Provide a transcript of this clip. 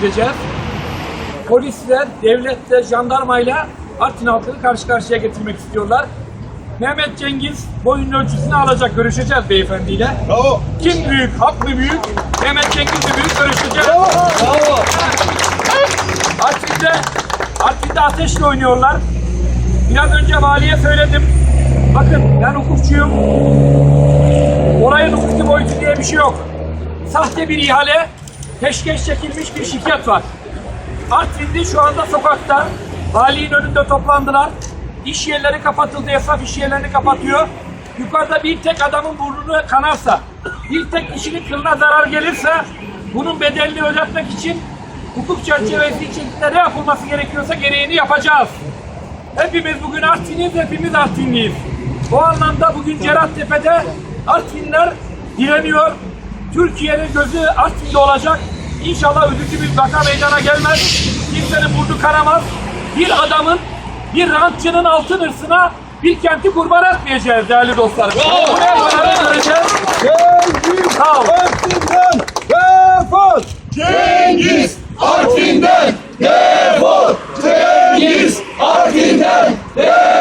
gideceğiz. Polisle, devletle, jandarmayla Artvin halkını karşı karşıya getirmek istiyorlar. Mehmet Cengiz boyun ölçüsünü alacak. Görüşeceğiz beyefendiyle. Bravo. Kim büyük, hak mı büyük? Mehmet Cengiz mi büyük? Görüşeceğiz. Bravo. Artvin'de, Artvin'de ateşle oynuyorlar. Biraz önce valiye söyledim. Bakın ben hukukçuyum. Olayın hukuki boyutu diye bir şey yok. Sahte bir ihale, peşkeş çekilmiş bir şirket var. Artvin'de şu anda sokakta, valinin önünde toplandılar. İş yerleri kapatıldı, esnaf iş yerlerini kapatıyor. Yukarıda bir tek adamın burnunu kanarsa, bir tek kişinin kılına zarar gelirse bunun bedelini ödetmek için hukuk çerçevesi içerisinde ne yapılması gerekiyorsa gereğini yapacağız. Hepimiz bugün Artvin'iz, hepimiz Artvinliyiz. O anlamda bugün Cerattepe'de Artvinler direniyor. Türkiye'nin gözü Artvin'de olacak. İnşallah üzücü bir vaka meydana gelmez. Kimsenin burnu karamaz. Bir adamın, bir rantçının altın hırsına bir kenti kurban etmeyeceğiz değerli dostlarım. dostlar. Buraya kadar göreceğiz. Cengiz Artvin'den defol! Cengiz Artvin'den defol! Cengiz Artvin'den defol!